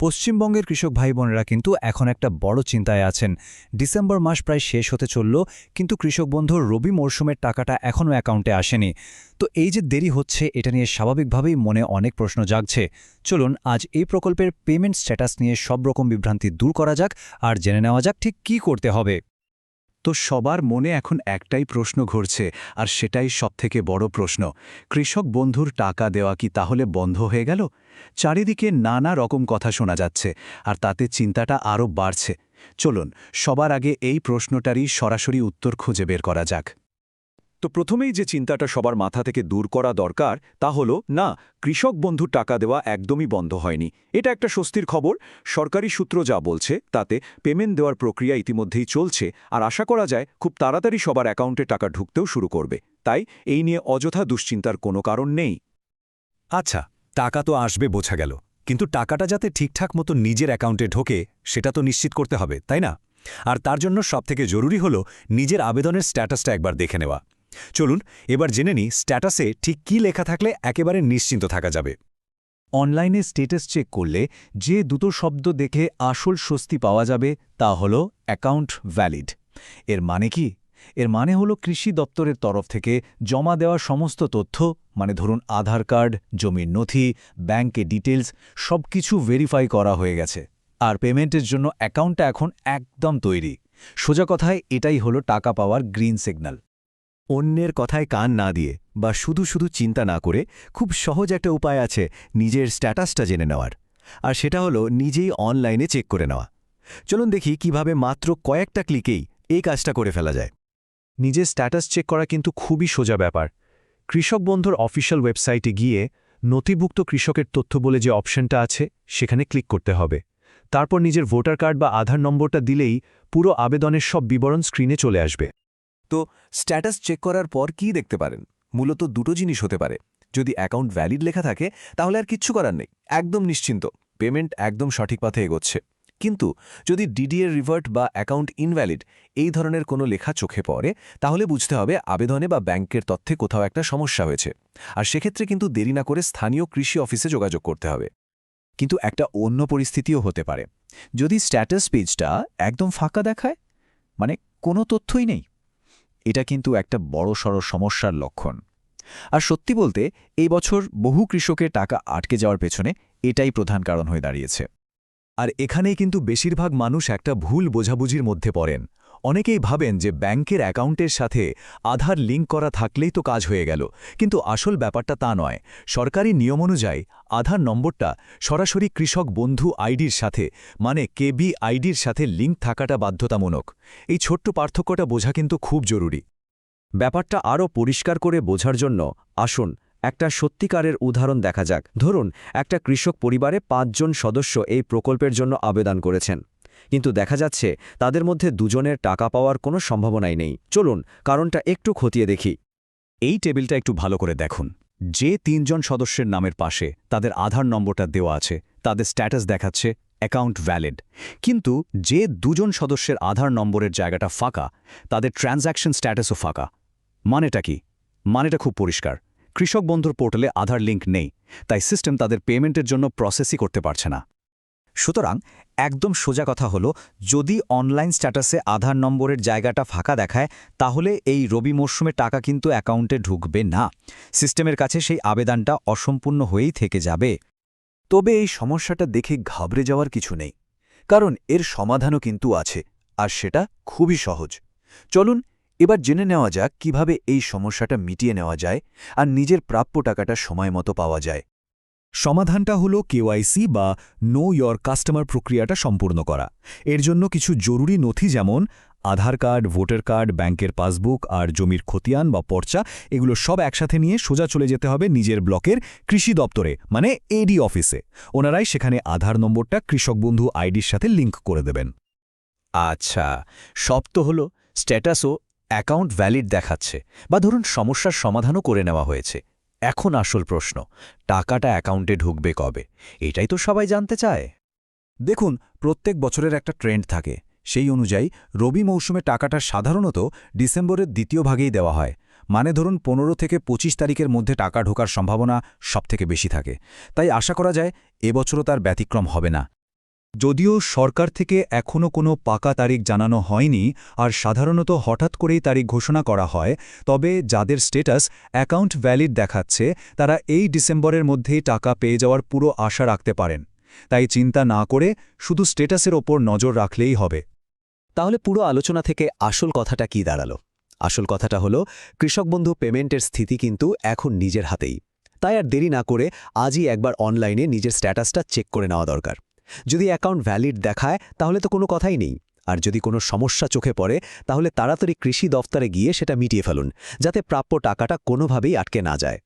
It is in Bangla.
পশ্চিমবঙ্গের কৃষক ভাই বোনেরা কিন্তু এখন একটা বড় চিন্তায় আছেন। ডিসেম্বর মাস প্রায় শেষ হতে চলল, কিন্তু কৃষক বন্ধুর রবি মরশুমের টাকাটা এখনও অ্যাকাউন্টে আসেনি। তো এই যে দেরি হচ্ছে, এটা নিয়ে স্বাভাবিকভাবেই মনে অনেক প্রশ্ন জাগছে। চলুন, আজ এই প্রকল্পের পেমেন্ট স্ট্যাটাস নিয়ে সব রকম বিভ্রান্তি দূর করা যাক, আর জেনে নেওয়া যাক ঠিক কী করতে হবে। তো সবার মনে এখন একটাই প্রশ্ন ঘুরছে, আর সেটাই সবথেকে বড় প্রশ্ন। কৃষক বন্ধুর টাকা দেওয়া কি তাহলে বন্ধ হয়ে গেল? চারিদিকে নানা রকম কথা শোনা যাচ্ছে, আর তাতে চিন্তাটা আরও বাড়ছে। চলুন, সবার আগে এই প্রশ্নটারই সরাসরি উত্তর খুঁজে বের করা যাক। তো প্রথমেই যে চিন্তাটা সবার মাথা থেকে দূর করা দরকার, তা হল, না, কৃষক বন্ধুর টাকা দেওয়া একদমই বন্ধ হয়নি। এটা একটা স্বস্তির খবর। সরকারি সূত্র যা বলছে, তাতে পেমেন্ট দেওয়ার প্রক্রিয়া ইতিমধ্যেই চলছে আর আশা করা যায় খুব তাড়াতাড়ি সবার অ্যাকাউন্টে টাকা ঢুকতেও শুরু করবে। তাই এই নিয়ে অযথা দুশ্চিন্তার কোনো কারণ নেই। আচ্ছা টাকা তো আসবে বোঝা গেল। কিন্তু টাকাটা যাতে ঠিকঠাক মতো নিজের অ্যাকাউন্টে ঢোকে, সেটা তো নিশ্চিত করতে হবে, তাই না? আর তার জন্য সবথেকে জরুরি হল নিজের আবেদনের স্ট্যাটাসটা একবার দেখে নেওয়া। চলুন, এবার জেনে নিই স্ট্যাটাসে ঠিক কী লেখা থাকলে একেবারে নিশ্চিন্ত থাকা যাবে। অনলাইনে স্টেটাস চেক করলে যে দুটো শব্দ দেখে আসল স্বস্তি পাওয়া যাবে তা হল অ্যাকাউন্ট ভ্যালিড। এর মানে কি? এর মানে হলো কৃষি দপ্তরের তরফ থেকে জমা দেওয়া সমস্ত তথ্য মানে ধরুন আধার কার্ড, জমির নথি, ব্যাংকে ডিটেলস সব কিছু ভেরিফাই করা হয়ে গেছে। আর পেমেন্টের জন্য অ্যাকাউন্টটা এখন একদম তৈরি। সোজা কথায় এটাই হলো টাকা পাওয়ার গ্রিন সিগন্যাল। অন্যের কথায় কান না দিয়ে বা শুধু শুধু চিন্তা না করে খুব সহজ একটা উপায় আছে নিজের স্ট্যাটাসটা জেনে নেওয়ার। আর সেটা হলো নিজেই অনলাইনে চেক করে নেওয়া। চলুন দেখি কীভাবে মাত্র কয়েকটা ক্লিকেই এই কাজটা করে ফেলা যায়। নিজের স্ট্যাটাস চেক করা কিন্তু খুবই সোজা ব্যাপার। কৃষক বন্ধুর অফিসিয়াল ওয়েবসাইটে গিয়ে নথিভুক্ত কৃষকের তথ্য বলে যে অপশনটা আছে সেখানে ক্লিক করতে হবে। তারপর নিজের ভোটার কার্ড বা আধার নম্বরটা দিলেই পুরো আবেদনের সব বিবরণ স্ক্রিনে চলে আসবে। তো স্ট্যাটাস চেক করার পর কি দেখতে পারেন? মূলত দুটো জিনিস হতে পারে। যদি অ্যাকাউন্ট ভ্যালিড লেখা থাকে, তাহলে আর কিচ্ছু করার নেই। একদম নিশ্চিন্ত, পেমেন্ট একদম সঠিক পথে এগোচ্ছে। কিন্তু যদি ডিডিএর রিভার্ট বা অ্যাকাউন্ট ইনভ্যালিড এই ধরনের কোনো লেখা চোখে পড়ে, তাহলে বুঝতে হবে আবেদনে বা ব্যাংকের তথ্যে কোথাও একটা সমস্যা হয়েছে। আর সেক্ষেত্রে কিন্তু দেরি না করে স্থানীয় কৃষি অফিসে যোগাযোগ করতে হবে। কিন্তু একটা অন্য পরিস্থিতিও হতে পারে। যদি স্ট্যাটাস পেজটা একদম ফাঁকা দেখায় মানে কোনো তথ্যই নেই এটা কিন্তু একটা বড়সড় সমস্যার লক্ষণ। আর সত্যি বলতে, এই বছর বহু কৃষকের টাকা আটকে যাওয়ার পেছনে এটাই প্রধান কারণ হয়ে দাঁড়িয়েছে। আর এখানেই কিন্তু বেশিরভাগ মানুষ একটা ভুল বোঝাবুঝির মধ্যে পড়েন। অনেকেই ভাবেন যে ব্যাংকের অ্যাকাউন্টের সাথে আধার লিঙ্ক করা থাকলেই তো কাজ হয়ে গেল। কিন্তু আসল ব্যাপারটা তা নয়। সরকারি নিয়ম অনুযায়ী আধার নম্বরটা সরাসরি কৃষক বন্ধু আইডির সাথে মানে কেবি আইডির সাথে লিঙ্ক থাকাটা বাধ্যতামূলক। এই ছোট্ট পার্থক্যটা বোঝা কিন্তু খুব জরুরি। ব্যাপারটা আরও পরিষ্কার করে বোঝার জন্য আসুন একটা সত্যিকারের উদাহরণ দেখা যাক। ধরুন, একটা কৃষক পরিবারে পাঁচজন সদস্য এই প্রকল্পের জন্য আবেদন করেছেন। কিন্তু দেখা যাচ্ছে তাদের মধ্যে দুজনের টাকা পাওয়ার কোনো সম্ভাবনাই নেই। চলুন কারণটা একটু খতিয়ে দেখি। এই টেবিলটা একটু ভালো করে দেখুন। যে তিনজন সদস্যের নামের পাশে তাদের আধার নম্বরটা দেওয়া আছে, তাদের স্ট্যাটাস দেখাচ্ছে অ্যাকাউন্ট ভ্যালিড। কিন্তু যে দুজন সদস্যের আধার নম্বরের জায়গাটা ফাঁকা, তাদের ট্রানজ্যাকশন স্ট্যাটাসও ফাঁকা। মানেটা কি? মানেটা খুব পরিষ্কার। কৃষক বন্ধুর পোর্টালে আধার লিঙ্ক নেই, তাই সিস্টেম তাদের পেমেন্টের জন্য প্রসেসই করতে পারছে না। সুতরাং একদম সোজা কথা হলো, যদি অনলাইন স্ট্যাটাসে আধার নম্বরের জায়গাটা ফাঁকা দেখায়, তাহলে এই রবি মরশুমে টাকা কিন্তু অ্যাকাউন্টে ঢুকবে না। সিস্টেমের কাছে সেই আবেদনটা অসম্পূর্ণ হয়েই থেকে যাবে। তবে এই সমস্যাটা দেখে ঘাবড়ে যাওয়ার কিছু নেই। কারণ এর সমাধানও কিন্তু আছে, আর সেটা খুবই সহজ। চলুন এবার জেনে নেওয়া যাক কীভাবে এই সমস্যাটা মিটিয়ে নেওয়া যায় আর নিজের প্রাপ্য টাকাটা সময় মতো পাওয়া যায়। সমাধানটা হলো কেওয়াইসি বা নো ইয়র কাস্টমার প্রক্রিয়াটা সম্পূর্ণ করা। এর জন্য কিছু জরুরি নথি যেমন আধার কার্ড, ভোটার কার্ড, ব্যাংকের পাসবুক আর জমির খতিয়ান বা পর্চা, এগুলো সব একসাথে নিয়ে সোজা চলে যেতে হবে নিজের ব্লকের কৃষি দপ্তরে মানে এডি অফিসে। ওনারাই সেখানে আধার নম্বরটা কৃষক বন্ধু আইডির সাথে লিঙ্ক করে দেবেন। আচ্ছা সব তো হলো, স্ট্যাটাসও অ্যাকাউন্ট ভ্যালিড দেখাচ্ছে, বা ধরুন সমস্যার সমাধানও করে নেওয়া হয়েছে। এখন আসল প্রশ্ন, টাকাটা অ্যাকাউন্টে ঢুকবে কবে? এটাই তো সবাই জানতে চায়। দেখুন, প্রত্যেক বছরের একটা ট্রেন্ড থাকে, সেই অনুযায়ী রবি মৌসুমে টাকাটা সাধারণত ডিসেম্বরের দ্বিতীয় ভাগেই দেওয়া হয়। মানে ধরুন পনেরো থেকে ২৫ তারিখের মধ্যে টাকা ঢোকার সম্ভাবনা সবথেকে বেশি থাকে। তাই আশা করা যায় এবছরও তার ব্যতিক্রম হবে না। যদিও সরকার থেকে এখনও কোনো পাকা তারিখ জানানো হয়নি আর সাধারণত হঠাৎ করেই তারিখ ঘোষণা করা হয়, তবে যাদের স্টেটাস অ্যাকাউন্ট ভ্যালিড দেখাচ্ছে, তারা এই ডিসেম্বরের মধ্যেই টাকা পেয়ে যাওয়ার পুরো আশা রাখতে পারেন। তাই চিন্তা না করে শুধু স্টেটাসের ওপর নজর রাখলেই হবে। তাহলে পুরো আলোচনা থেকে আসল কথাটা কি দাঁড়াল? আসল কথাটা হলো, কৃষক বন্ধু পেমেন্টের স্থিতি কিন্তু এখন নিজের হাতেই। তাই আর দেরি না করে আজই একবার অনলাইনে নিজের স্ট্যাটাসটা চেক করে নেওয়া দরকার। যদি অ্যাকাউন্ট ভ্যালিড দেখায়, তাহলে তো কোনো কথাই নেই। আর যদি কোনো সমস্যা চোখে পড়ে, তাহলে তাড়াতাড়ি কৃষি দফতরে গিয়ে সেটা মিটিয়ে ফেলুন, যাতে প্রাপ্য টাকাটা কোনোভাবেই আটকে না যায়।